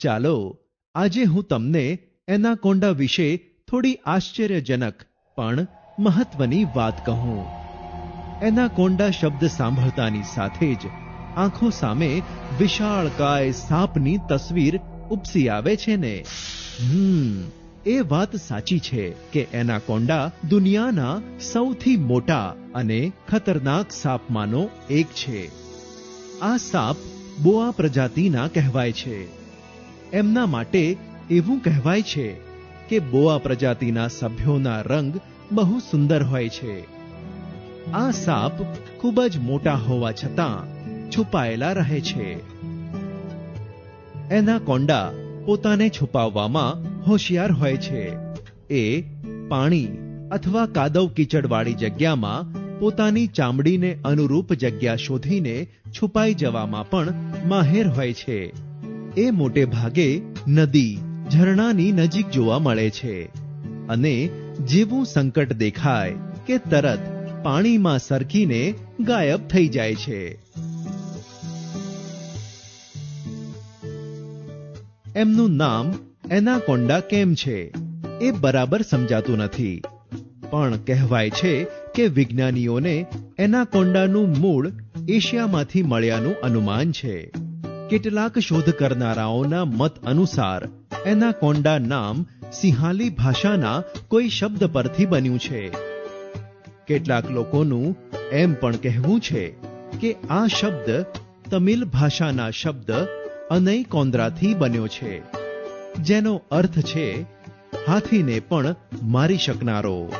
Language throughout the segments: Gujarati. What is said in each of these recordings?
ચાલો, આજે હું તમને એનાકોન્ડા વિશે થોડી આશ્ચર્યજનક પણ મહત્વની વાત કહું. એનાકોન્ડા શબ્દ સાંભળતાની સાથે જ આંખો સામે વિશાળકાય સાપની તસવીર ઉપસી આવે છે ને? હમ, એ વાત સાચી છે કે એનાકોન્ડા દુનિયાના સૌથી મોટા અને ખતરનાક સાપમાંનો એક છે. આ સાપ બોઆ પ્રજાતિના કહેવાય છે. એમના માટે એવું કહેવાય છે કે બોઆ પ્રજાતિના સભ્યોના રંગ બહુ સુંદર હોય છે. આ સાપ ખૂબ જ મોટા હોવા છતાં છુપાયેલા રહે છે. એના કોંડા પોતાને છુપાવવામાં હોશિયાર હોય છે. એ પાણી અથવા કાદવ કીચડવાળી જગ્યામાં પોતાની ચામડીને અનુરૂપ જગ્યા શોધીને છુપાઈ જવામાં પણ માહેર હોય છે. એ મોટે ભાગે નદી, ઝરણાની નજીક જોવા મળે છે. અને જેવું સંકટ દેખાય કે તરત પાણીમાં સરકીને ગાયબ થઈ જાય છે. એમનું નામ એનાકોન્ડા કેમ છે, એ બરાબર સમજાતું નથી. પણ કહેવાય છે કે વિજ્ઞાનીઓને એનાકોન્ડાનું મૂળ એશિયામાંથી મળ્યાનું અનુમાન છે. કેટલાક શોધ કરનારાઓના મત અનુસાર એનાકોન્ડા નામ સિંહાલી ભાષાના કોઈ શબ્દ પરથી બન્યું છે. કેટલાક લોકોનું એમ પણ કહેવું છે કે આ શબ્દ તમિલ ભાષાના શબ્દ અનૈ કોન્દ્રાથી બન્યો છે, જેનો અર્થ છે, હાથીને પણ મારી શકનારો.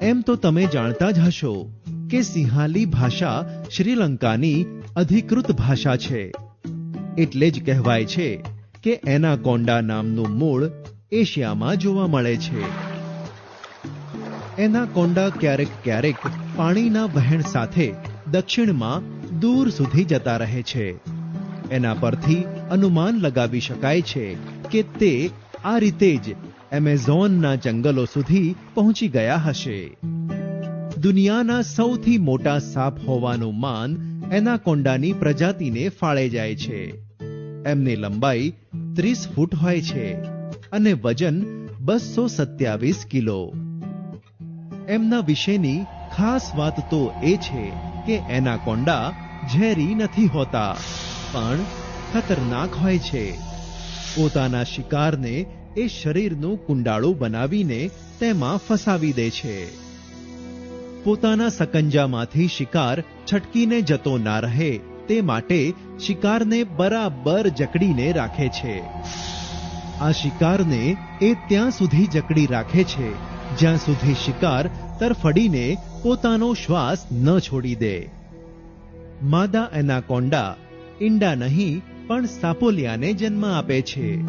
એમ તો તમે જાણતા જ હશો કે સિંહાલી ભાષા શ્રીલંકાની અધિકૃત ભાષા છે. એટલે જ કહેવાય છે કે એનાકોન્ડા નામનું મૂળ એશિયામાં જોવા મળે છે. એનાકોન્ડા ક્યારેક ક્યારેક પાણીના વહેણ સાથે દક્ષિણમાં દૂર સુધી જતા રહે છે. એના પરથી અનુમાન લગાવી શકાય છે કે તે આ રીતે જ એમેઝોનના જંગલો સુધી પહોંચી ગયા હશે. દુનિયાના સૌથી મોટા સાપ હોવાનું માન એનાકોન્ડાની પ્રજાતિને ફાળે જાય છે. એમની લંબાઈ ત્રીસ ફૂટ હોય છે અને વજન બસો સત્યાવીસ કિલો. એમના વિશેની ખાસ વાત તો એ છે કે એનાકોન્ડા ઝેરી નથી હોતા, પણ ખતરનાક હોય છે. પોતાના શિકારને એ શરીરનું કુંડાળું બનાવીને તેમાં ફસાવી દે છે. પોતાના સકંજામાંથી શિકાર છટકીને જતો ના રહે, તે માટે શિકારને બરાબર જકડીને રાખે છે. આ શિકારને એ ત્યાં સુધી જકડી રાખે છે, જ્યાં સુધી શિકાર તરફડીને પોતાનો શ્વાસ ન છોડી દે. માદા એનાકોન્ડા, ઈંડા નહીં, પણ સાપોલિયાને જન્મ આપે છે.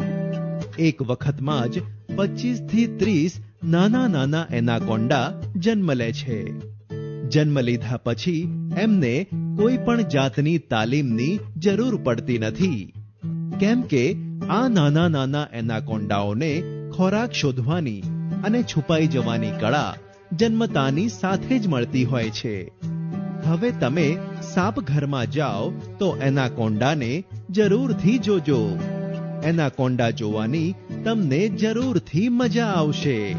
એક વખતમાં જ પચીસથી ત્રીસ નાના નાના એનાકોન્ડા જન્મ લે છે. જન્મ લીધા પછી એમને કોઈ પણ જાતની તાલીમની જરૂર પડતી નથી. કેમ કે આ નાના નાના એનાકોન્ડાઓને ખોરાક શોધવાની અને છુપાઈ જવાની કળા જન્મતાની સાથે જ મળતી હોય છે. હવે તમે સાપ ઘરમાં જાઓ તો એનાકોન્ડાને જરૂરથી જોજો. એનાકોન્ડા જોવાની તમને જરૂરથી મજા આવશે.